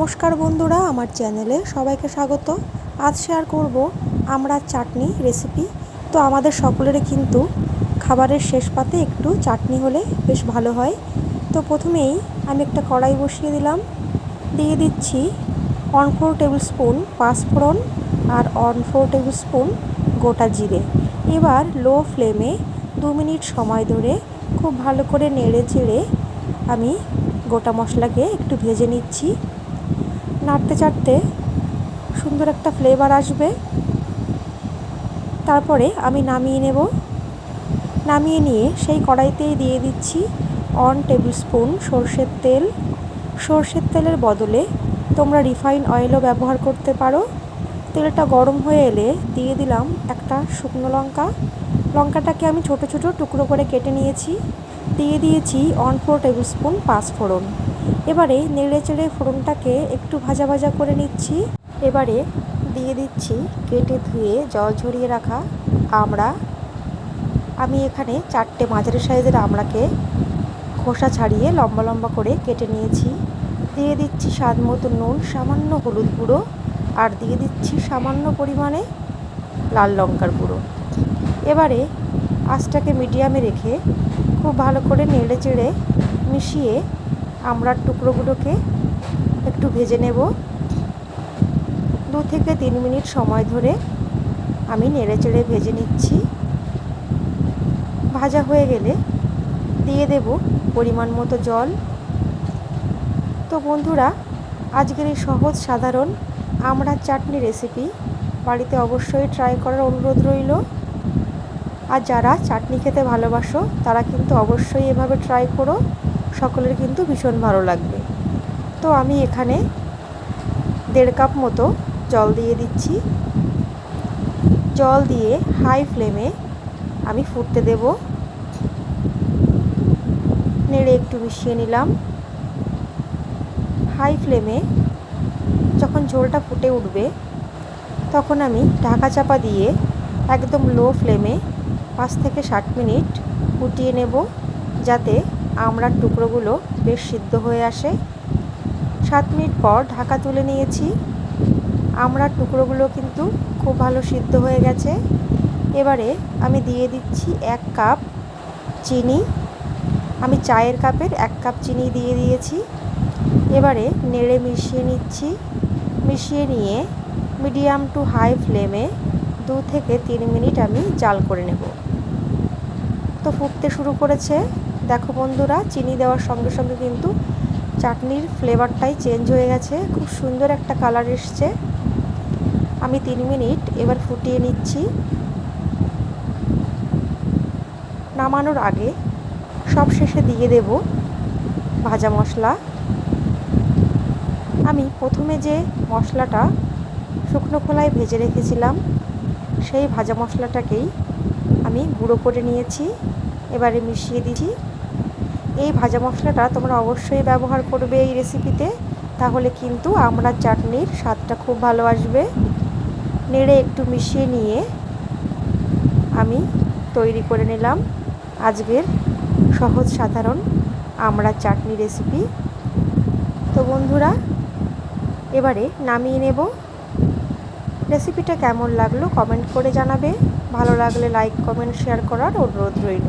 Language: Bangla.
নমস্কার বন্ধুরা, আমার চ্যানেলে সবাইকে স্বাগত। আজ শেয়ার করব আমরা চাটনি রেসিপি তো আমাদের সকলেরই কিন্তু খাবারের শেষ পাতে একটু চাটনি হলে বেশ ভালো হয়। তো প্রথমেই আমি একটা কড়াই বসিয়ে দিলাম। দিয়ে দিচ্ছি ওয়ান ফোর টেবিল স্পুন পাঁচফোড়ন আর ওয়ান ফোর টেবিল স্পুন গোটা জিরে। এবার লো ফ্লেমে দু মিনিট সময় ধরে খুব ভালো করে নেড়ে চেড়ে আমি গোটা মশলাকে একটু ভেজে নিচ্ছি। নাড়তে চাড়তে সুন্দর একটা ফ্লেভার আসবে। তারপরে আমি নামিয়ে নেব। নামিয়ে নিয়ে সেই কড়াইতেই দিয়ে দিচ্ছি ওয়ান টেবিল স্পুন সর্ষের তেল। সর্ষের তেলের বদলে তোমরা রিফাইন অয়েলও ব্যবহার করতে পারো। তেলটা গরম হয়ে এলে দিয়ে দিলাম একটা শুকনো লঙ্কা। লঙ্কাটাকে আমি ছোট ছোট টুকরো করে কেটে নিয়েছি। দিয়ে দিয়েছি ওয়ান ফোর টেবিল স্পুন পাঁচফোড়ন। এবারে নেড়ে চেড়ে ফোড়নটাকে একটু ভাজা ভাজা করে নিচ্ছি। এবারে দিয়ে দিচ্ছি কেটে ধুয়ে জল ঝরিয়ে রাখা আমড়া। আমি এখানে চারটে মাঝারি সাইজের আমড়াকে খোসা ছাড়িয়ে লম্বা লম্বা করে কেটে নিয়েছি। দিয়ে দিচ্ছি স্বাদ মতো নুন, সামান্য হলুদ গুঁড়ো আর দিয়ে দিচ্ছি সামান্য পরিমাণে লাল লঙ্কার গুঁড়ো। এবারে আঁচটাকে মিডিয়ামে রেখে খুব ভালো করে নেড়ে চেড়ে মিশিয়ে আমড়ার টুকরোগুলোকে একটু ভেজে নেব। দু থেকে তিন মিনিট সময় ধরে আমি নেড়ে চেড়ে ভেজে নিচ্ছি। ভাজা হয়ে গেলে দিয়ে দেব পরিমাণ মতো জল। তো বন্ধুরা, আজকের এই সহজ সাধারণ আমড়ার চাটনি রেসিপি বাড়িতে অবশ্যই ট্রাই করার অনুরোধ রইল। আর যারা চাটনি খেতে ভালোবাসো, তারা কিন্তু অবশ্যই এভাবে ট্রাই করো। সকলের কিন্তু ভীষণ ভালো লাগবে। তো আমি এখানে দেড় কাপ মতো জল দিয়ে দিচ্ছি। জল দিয়ে হাই ফ্লেমে আমি ফুটতে দেব। নেড়ে একটু মিশিয়ে নিলাম। হাই ফ্লেমে যখন ঝোলটা ফুটে উঠবে, তখন আমি ঢাকা চাপা দিয়ে একদম লো ফ্লেমে পাঁচ থেকে ষাট মিনিট ফুটিয়ে নেব, যাতে আমড়ার টুকরোগুলো বেশ সিদ্ধ হয়ে আসে। সাত মিনিট পর ঢাকা তুলে নিয়েছি। আমড়ার টুকরোগুলো কিন্তু খুব ভালো সিদ্ধ হয়ে গেছে। এবারে আমি দিয়ে দিচ্ছি এক কাপ চিনি। আমি চায়ের কাপের এক কাপ চিনি দিয়ে দিয়েছি। এবারে নেড়ে মিশিয়ে নিচ্ছি। মিশিয়ে নিয়ে মিডিয়াম টু হাই ফ্লেমে দু থেকে তিন মিনিট আমি জাল করে নেব। তো ফুটতে শুরু করেছে। দেখো বন্ধুরা, চিনি দেওয়ার সঙ্গে সঙ্গে কিন্তু চাটনির ফ্লেভারটাই চেঞ্জ হয়ে গেছে। খুব সুন্দর একটা কালার এসছে। আমি তিন মিনিট এবার ফুটিয়ে নিচ্ছি। নামানোর আগে সব শেষে দিয়ে দেব ভাজা মশলা। আমি প্রথমে যে মশলাটা শুকনো খোলায় ভেজে রেখেছিলাম, সেই ভাজা মশলাটাকেই আমি গুঁড়ো করে নিয়েছি। এবারে মিশিয়ে দিচ্ছি। এই ভাজা মশলাটা তোমরা অবশ্যই ব্যবহার করবে এই রেসিপিতে তাহলে কিন্তু আমরা চাটনির স্বাদটা খুব ভালো আসবে। নেড়ে একটু মিশিয়ে নিয়ে আমি তৈরি করে নিলাম। আজকের সহজ সাধারণ আমরা চাটনি রেসিপি তো বন্ধুরা, এবারে নামিয়ে নেব। রেসিপিটা কেমন লাগল কমেন্ট করে জানাবে। ভালো লাগলে লাইক কমেন্ট শেয়ার করার অনুরোধ রইল।